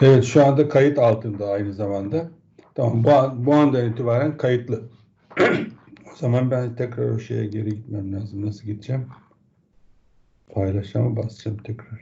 Evet şu anda kayıt altında aynı zamanda. Tamam bu, an, bu andan itibaren kayıtlı. o zaman ben tekrar o şeye geri gitmem lazım. Nasıl gideceğim? Paylaşama basacağım tekrar.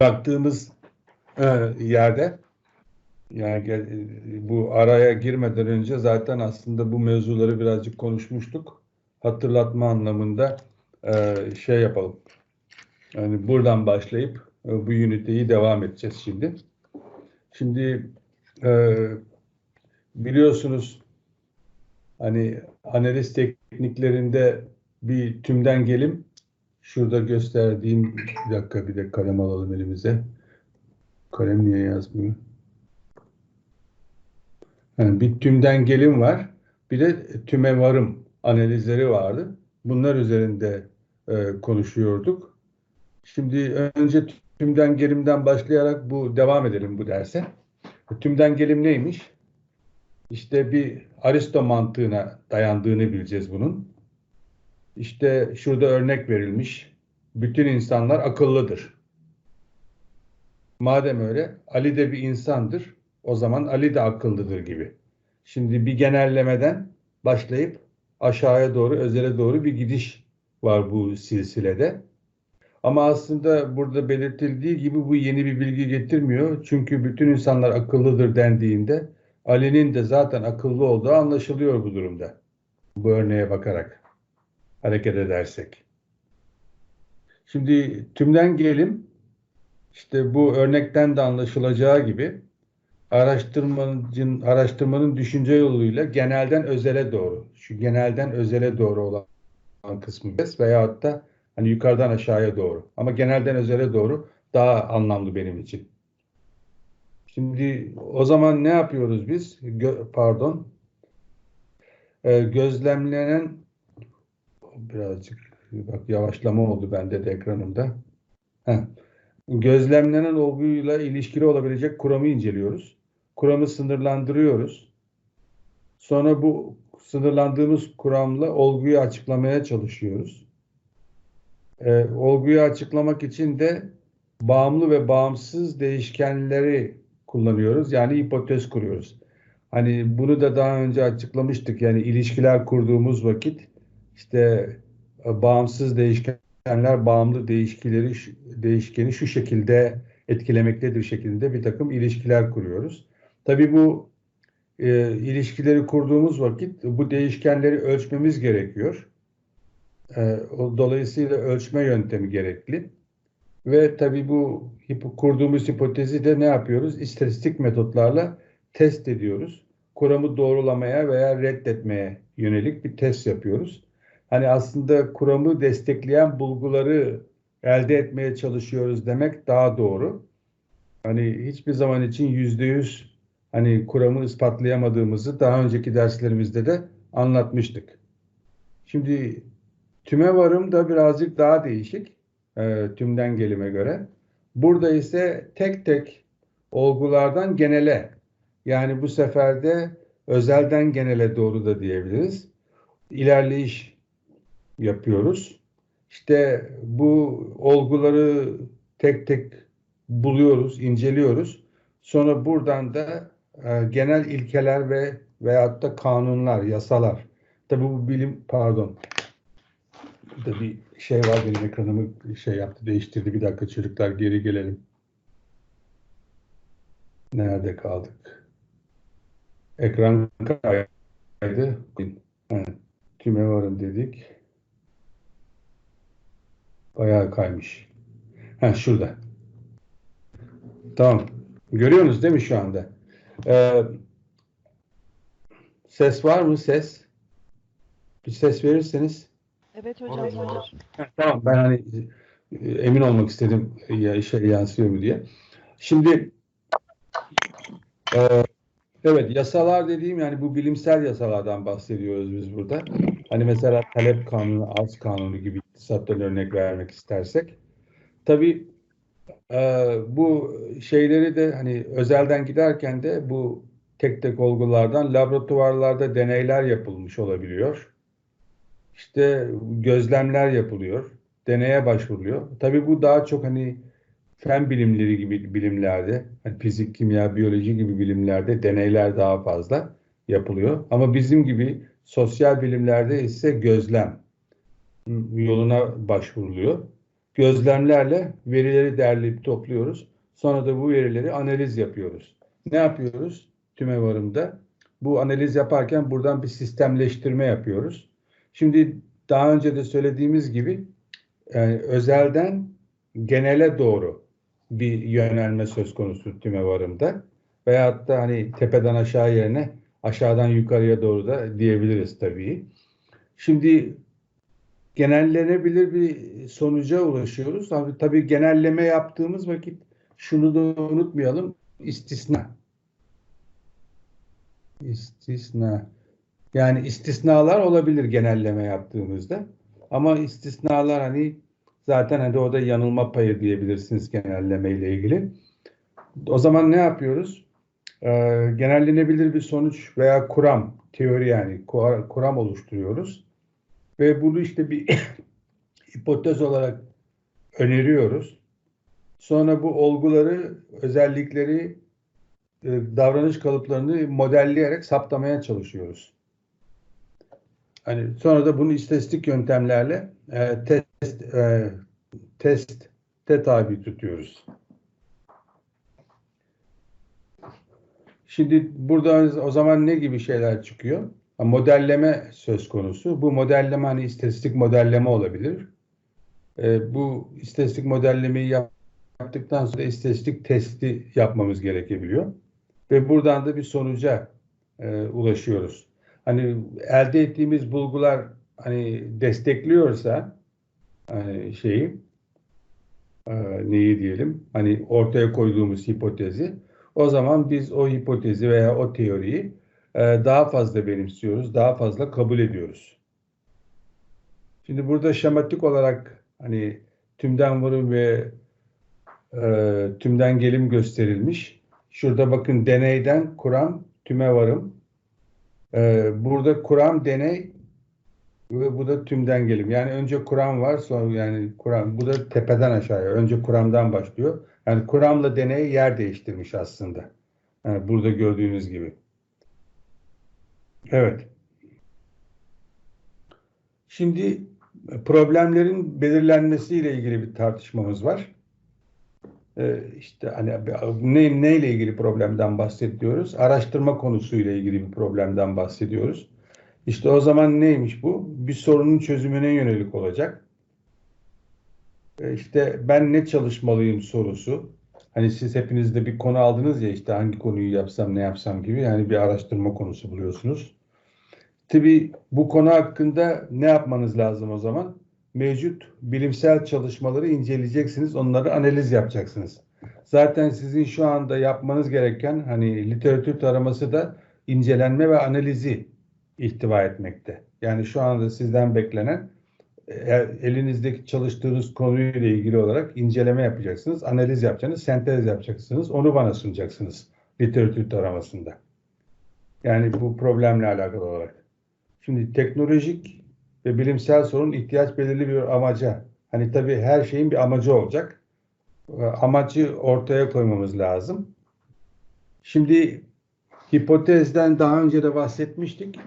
Baktığımız e, yerde yani bu araya girmeden önce zaten aslında bu mevzuları birazcık konuşmuştuk. Hatırlatma anlamında e, şey yapalım. Yani buradan başlayıp e, bu üniteyi devam edeceğiz şimdi. Şimdi e, biliyorsunuz hani analiz tekniklerinde bir tümden gelim şurada gösterdiğim bir dakika bir de kalem alalım elimize. Kalem niye yazmıyor? Yani bir tümden gelim var. Bir de tüme varım analizleri vardı. Bunlar üzerinde e, konuşuyorduk. Şimdi önce tümden gelimden başlayarak bu devam edelim bu derse. Tümden gelim neymiş? İşte bir Aristo mantığına dayandığını bileceğiz bunun. İşte şurada örnek verilmiş. Bütün insanlar akıllıdır. Madem öyle Ali de bir insandır. O zaman Ali de akıllıdır gibi. Şimdi bir genellemeden başlayıp aşağıya doğru, özele doğru bir gidiş var bu silsilede. Ama aslında burada belirtildiği gibi bu yeni bir bilgi getirmiyor. Çünkü bütün insanlar akıllıdır dendiğinde Ali'nin de zaten akıllı olduğu anlaşılıyor bu durumda. Bu örneğe bakarak hareket edersek. Şimdi tümden gelelim. İşte bu örnekten de anlaşılacağı gibi araştırmanın, araştırmanın düşünce yoluyla genelden özele doğru, şu genelden özele doğru olan kısmı veyahut da hani yukarıdan aşağıya doğru. Ama genelden özele doğru daha anlamlı benim için. Şimdi o zaman ne yapıyoruz biz? Gö pardon. Ee, gözlemlenen birazcık bak yavaşlama oldu bende de ekranımda. Heh. Gözlemlenen olguyla ilişkili olabilecek kuramı inceliyoruz. Kuramı sınırlandırıyoruz. Sonra bu sınırlandığımız kuramla olguyu açıklamaya çalışıyoruz. Ee, olguyu açıklamak için de bağımlı ve bağımsız değişkenleri kullanıyoruz. Yani hipotez kuruyoruz. Hani bunu da daha önce açıklamıştık. Yani ilişkiler kurduğumuz vakit işte e, bağımsız değişkenler bağımlı değişkileri değişkeni şu şekilde etkilemektedir şeklinde bir takım ilişkiler kuruyoruz. Tabii bu e, ilişkileri kurduğumuz vakit bu değişkenleri ölçmemiz gerekiyor. E, dolayısıyla ölçme yöntemi gerekli. Ve tabii bu kurduğumuz hipotezi de ne yapıyoruz? İstatistik metotlarla test ediyoruz. Kuramı doğrulamaya veya reddetmeye yönelik bir test yapıyoruz. Hani aslında kuramı destekleyen bulguları elde etmeye çalışıyoruz demek daha doğru. Hani hiçbir zaman için yüzde yüz hani kuramı ispatlayamadığımızı daha önceki derslerimizde de anlatmıştık. Şimdi tüme varım da birazcık daha değişik e, tümden gelime göre. Burada ise tek tek olgulardan genele yani bu sefer de özelden genele doğru da diyebiliriz. İlerleyiş yapıyoruz. İşte bu olguları tek tek buluyoruz, inceliyoruz. Sonra buradan da e, genel ilkeler ve veyahut da kanunlar, yasalar. Tabi bu bilim, pardon. Burada bir şey var benim ekranımı şey yaptı, değiştirdi. Bir dakika çocuklar geri gelelim. Nerede kaldık? Ekran kaydı. Evet. Tüme varın dedik. Bayağı kaymış. Ha şurada. Tamam. Görüyorsunuz değil mi şu anda? Ee, ses var mı ses? Bir ses verirseniz. Evet hocam tamam ben hani e, emin olmak istedim ya işe yansıyor mu diye. Şimdi e, evet yasalar dediğim yani bu bilimsel yasalardan bahsediyoruz biz burada. Hani mesela talep kanunu, arz kanunu gibi iktisattan örnek vermek istersek. Tabii e, bu şeyleri de hani özelden giderken de bu tek tek olgulardan laboratuvarlarda deneyler yapılmış olabiliyor. İşte gözlemler yapılıyor. Deneye başvuruluyor. Tabii bu daha çok hani fen bilimleri gibi bilimlerde, hani fizik, kimya, biyoloji gibi bilimlerde deneyler daha fazla yapılıyor. Ama bizim gibi sosyal bilimlerde ise gözlem yoluna başvuruluyor. Gözlemlerle verileri derleyip topluyoruz. Sonra da bu verileri analiz yapıyoruz. Ne yapıyoruz? Tümevarımda bu analiz yaparken buradan bir sistemleştirme yapıyoruz. Şimdi daha önce de söylediğimiz gibi yani özelden genele doğru bir yönelme söz konusu tümevarımda. Veyahut da hani tepeden aşağı yerine aşağıdan yukarıya doğru da diyebiliriz tabii. Şimdi genellenebilir bir sonuca ulaşıyoruz. Tabii, tabii genelleme yaptığımız vakit şunu da unutmayalım. istisna. İstisna. Yani istisnalar olabilir genelleme yaptığımızda. Ama istisnalar hani zaten hadi o da yanılma payı diyebilirsiniz genelleme ile ilgili. O zaman ne yapıyoruz? Ee, genellenebilir bir sonuç veya kuram, teori yani kuram oluşturuyoruz. Ve bunu işte bir hipotez olarak öneriyoruz. Sonra bu olguları, özellikleri, e, davranış kalıplarını modelleyerek saptamaya çalışıyoruz. Hani sonra da bunu istatistik yöntemlerle e, test e, teste tabi tutuyoruz. Şimdi burada o zaman ne gibi şeyler çıkıyor? modelleme söz konusu. Bu modelleme hani istatistik modelleme olabilir. E, bu istatistik modellemeyi yaptıktan sonra istatistik testi yapmamız gerekebiliyor. Ve buradan da bir sonuca e, ulaşıyoruz. Hani elde ettiğimiz bulgular hani destekliyorsa hani şeyi e, neyi diyelim hani ortaya koyduğumuz hipotezi o zaman biz o hipotezi veya o teoriyi e, daha fazla benimsiyoruz, daha fazla kabul ediyoruz. Şimdi burada şematik olarak hani tümden varım ve e, tümden gelim gösterilmiş. Şurada bakın deneyden kuram tüme varım. E, burada kuram deney ve bu da tümden gelim. Yani önce kuram var sonra yani kuram bu da tepeden aşağıya. Önce kuramdan başlıyor. Yani kuramla deney yer değiştirmiş aslında. Yani burada gördüğünüz gibi. Evet. Şimdi problemlerin belirlenmesiyle ilgili bir tartışmamız var. Ee, işte hani ne, neyle ilgili problemden bahsediyoruz? Araştırma konusuyla ilgili bir problemden bahsediyoruz. İşte o zaman neymiş bu? Bir sorunun çözümüne yönelik olacak. Ee, işte ben ne çalışmalıyım sorusu. Hani siz hepiniz de bir konu aldınız ya işte hangi konuyu yapsam ne yapsam gibi yani bir araştırma konusu buluyorsunuz. Tabi bu konu hakkında ne yapmanız lazım o zaman? Mevcut bilimsel çalışmaları inceleyeceksiniz, onları analiz yapacaksınız. Zaten sizin şu anda yapmanız gereken hani literatür taraması da incelenme ve analizi ihtiva etmekte. Yani şu anda sizden beklenen elinizdeki çalıştığınız konuyla ilgili olarak inceleme yapacaksınız, analiz yapacaksınız, sentez yapacaksınız, onu bana sunacaksınız literatür taramasında. Yani bu problemle alakalı olarak. Şimdi teknolojik ve bilimsel sorun ihtiyaç belirli bir amaca. Hani tabii her şeyin bir amacı olacak. Ee, amacı ortaya koymamız lazım. Şimdi hipotezden daha önce de bahsetmiştik.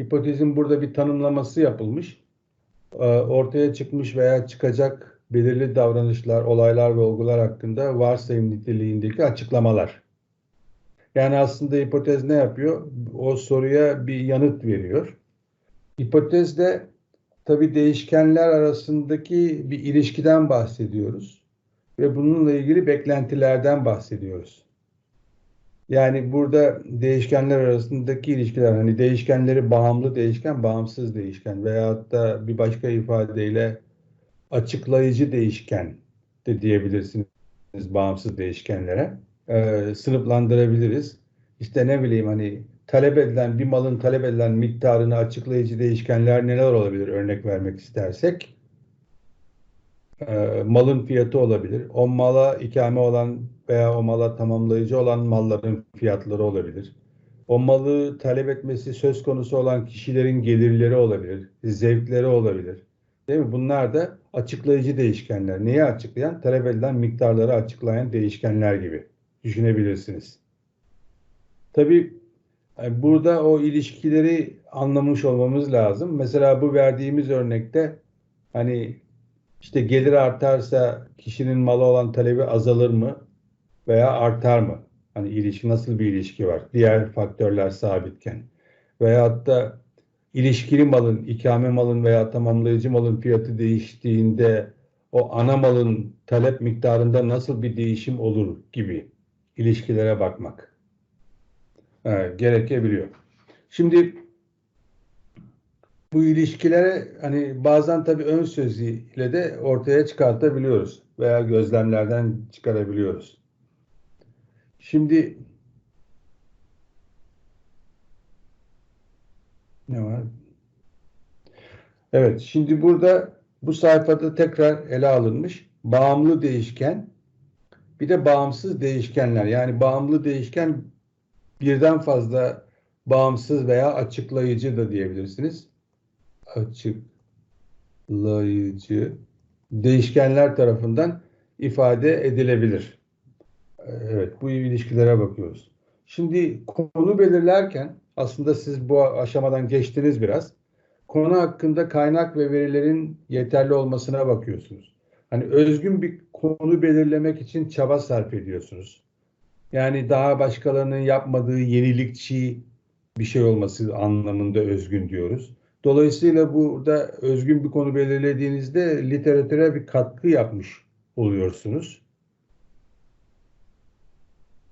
Hipotezin burada bir tanımlaması yapılmış. Ee, ortaya çıkmış veya çıkacak belirli davranışlar, olaylar ve olgular hakkında varsayım niteliğindeki açıklamalar. Yani aslında hipotez ne yapıyor? O soruya bir yanıt veriyor. Hipotezde tabi değişkenler arasındaki bir ilişkiden bahsediyoruz ve bununla ilgili beklentilerden bahsediyoruz. Yani burada değişkenler arasındaki ilişkiler hani değişkenleri bağımlı değişken, bağımsız değişken veyahut da bir başka ifadeyle açıklayıcı değişken de diyebilirsiniz bağımsız değişkenlere e, sınıflandırabiliriz. İşte ne bileyim hani talep edilen bir malın talep edilen miktarını açıklayıcı değişkenler neler olabilir örnek vermek istersek. E, malın fiyatı olabilir. O mala ikame olan veya o mala tamamlayıcı olan malların fiyatları olabilir. O malı talep etmesi söz konusu olan kişilerin gelirleri olabilir, zevkleri olabilir. Değil mi? Bunlar da açıklayıcı değişkenler. Neyi açıklayan? Talep edilen miktarları açıklayan değişkenler gibi düşünebilirsiniz. Tabii burada o ilişkileri anlamış olmamız lazım. Mesela bu verdiğimiz örnekte hani işte gelir artarsa kişinin malı olan talebi azalır mı veya artar mı? Hani ilişki nasıl bir ilişki var? Diğer faktörler sabitken. Veyahut da ilişkili malın, ikame malın veya tamamlayıcı malın fiyatı değiştiğinde o ana malın talep miktarında nasıl bir değişim olur gibi ilişkilere bakmak e, gerekebiliyor. Şimdi bu ilişkilere hani bazen tabii ön sözüyle de ortaya çıkartabiliyoruz veya gözlemlerden çıkarabiliyoruz. Şimdi ne var? Evet, şimdi burada bu sayfada tekrar ele alınmış bağımlı değişken bir de bağımsız değişkenler. Yani bağımlı değişken birden fazla bağımsız veya açıklayıcı da diyebilirsiniz. Açıklayıcı değişkenler tarafından ifade edilebilir. Evet, bu ilişkilere bakıyoruz. Şimdi konu belirlerken aslında siz bu aşamadan geçtiniz biraz. Konu hakkında kaynak ve verilerin yeterli olmasına bakıyorsunuz. Hani özgün bir konu belirlemek için çaba sarf ediyorsunuz. Yani daha başkalarının yapmadığı yenilikçi bir şey olması anlamında özgün diyoruz. Dolayısıyla burada özgün bir konu belirlediğinizde literatüre bir katkı yapmış oluyorsunuz.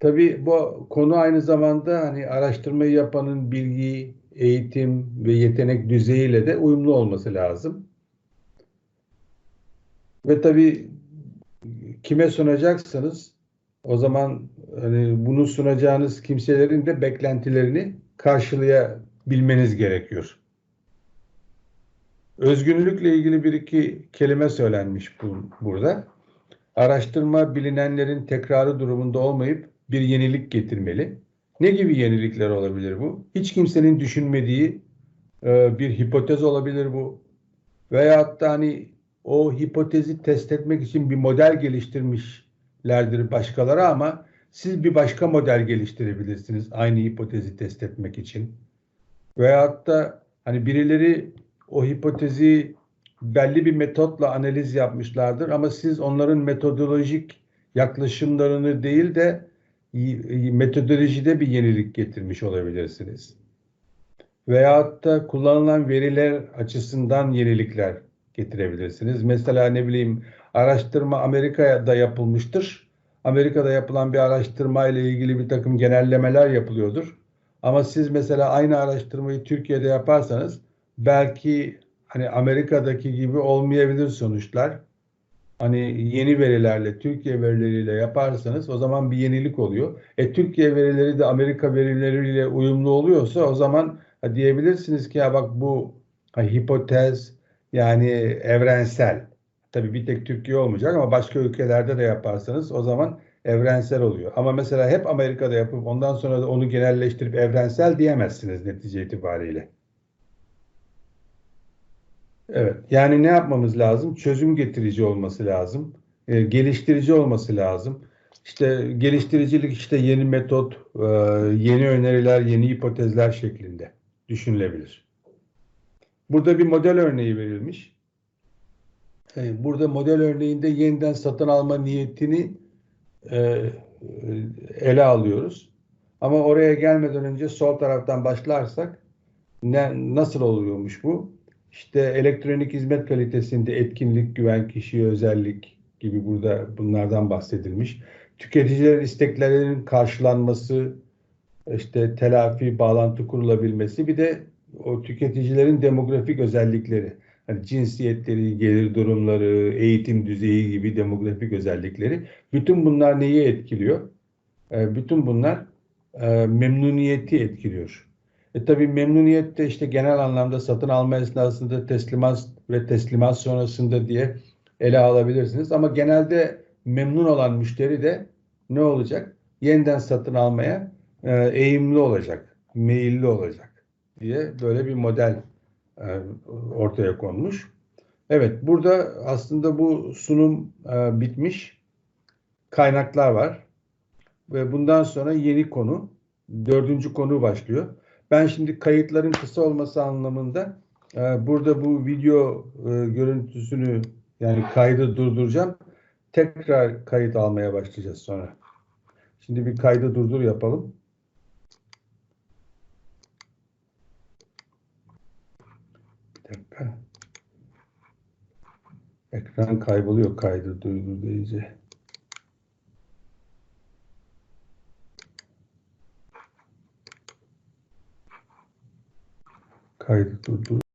Tabii bu konu aynı zamanda hani araştırmayı yapanın bilgi, eğitim ve yetenek düzeyiyle de uyumlu olması lazım. Ve tabii kime sunacaksanız o zaman hani bunu sunacağınız kimselerin de beklentilerini karşılayabilmeniz gerekiyor. Özgünlükle ilgili bir iki kelime söylenmiş bu, burada. Araştırma bilinenlerin tekrarı durumunda olmayıp bir yenilik getirmeli. Ne gibi yenilikler olabilir bu? Hiç kimsenin düşünmediği e, bir hipotez olabilir bu. Veyahut da hani o hipotezi test etmek için bir model geliştirmişlerdir başkaları ama siz bir başka model geliştirebilirsiniz aynı hipotezi test etmek için. Veyahut da hani birileri o hipotezi belli bir metotla analiz yapmışlardır ama siz onların metodolojik yaklaşımlarını değil de metodolojide bir yenilik getirmiş olabilirsiniz. Veyahut da kullanılan veriler açısından yenilikler getirebilirsiniz. Mesela ne bileyim araştırma Amerika'da yapılmıştır. Amerika'da yapılan bir araştırma ile ilgili bir takım genellemeler yapılıyordur. Ama siz mesela aynı araştırmayı Türkiye'de yaparsanız belki hani Amerika'daki gibi olmayabilir sonuçlar. Hani yeni verilerle, Türkiye verileriyle yaparsanız o zaman bir yenilik oluyor. E Türkiye verileri de Amerika verileriyle uyumlu oluyorsa o zaman diyebilirsiniz ki ya bak bu ha, hipotez yani evrensel. Tabii bir tek Türkiye olmayacak ama başka ülkelerde de yaparsanız o zaman evrensel oluyor. Ama mesela hep Amerika'da yapıp ondan sonra da onu genelleştirip evrensel diyemezsiniz netice itibariyle. Evet. Yani ne yapmamız lazım? Çözüm getirici olması lazım. E, geliştirici olması lazım. İşte geliştiricilik işte yeni metot, e, yeni öneriler, yeni hipotezler şeklinde düşünülebilir. Burada bir model örneği verilmiş. E, burada model örneğinde yeniden satın alma niyetini e, ele alıyoruz. Ama oraya gelmeden önce sol taraftan başlarsak ne, nasıl oluyormuş bu? İşte elektronik hizmet kalitesinde etkinlik, güven, kişiye özellik gibi burada bunlardan bahsedilmiş. Tüketicilerin isteklerinin karşılanması, işte telafi, bağlantı kurulabilmesi bir de o tüketicilerin demografik özellikleri. Hani cinsiyetleri, gelir durumları, eğitim düzeyi gibi demografik özellikleri. Bütün bunlar neyi etkiliyor? E, bütün bunlar e, memnuniyeti etkiliyor. E tabii memnuniyet de işte genel anlamda satın alma esnasında teslimat ve teslimat sonrasında diye ele alabilirsiniz. Ama genelde memnun olan müşteri de ne olacak? Yeniden satın almaya e, eğimli olacak, meyilli olacak diye böyle bir model ortaya konmuş. Evet, burada aslında bu sunum e, bitmiş. Kaynaklar var. Ve bundan sonra yeni konu, dördüncü konu başlıyor. Ben şimdi kayıtların kısa olması anlamında e, burada bu video e, görüntüsünü yani kaydı durduracağım. Tekrar kayıt almaya başlayacağız sonra. Şimdi bir kaydı durdur yapalım. Dakika. Ekran kayboluyor kaydı durdur deyince. Kaydı durdur.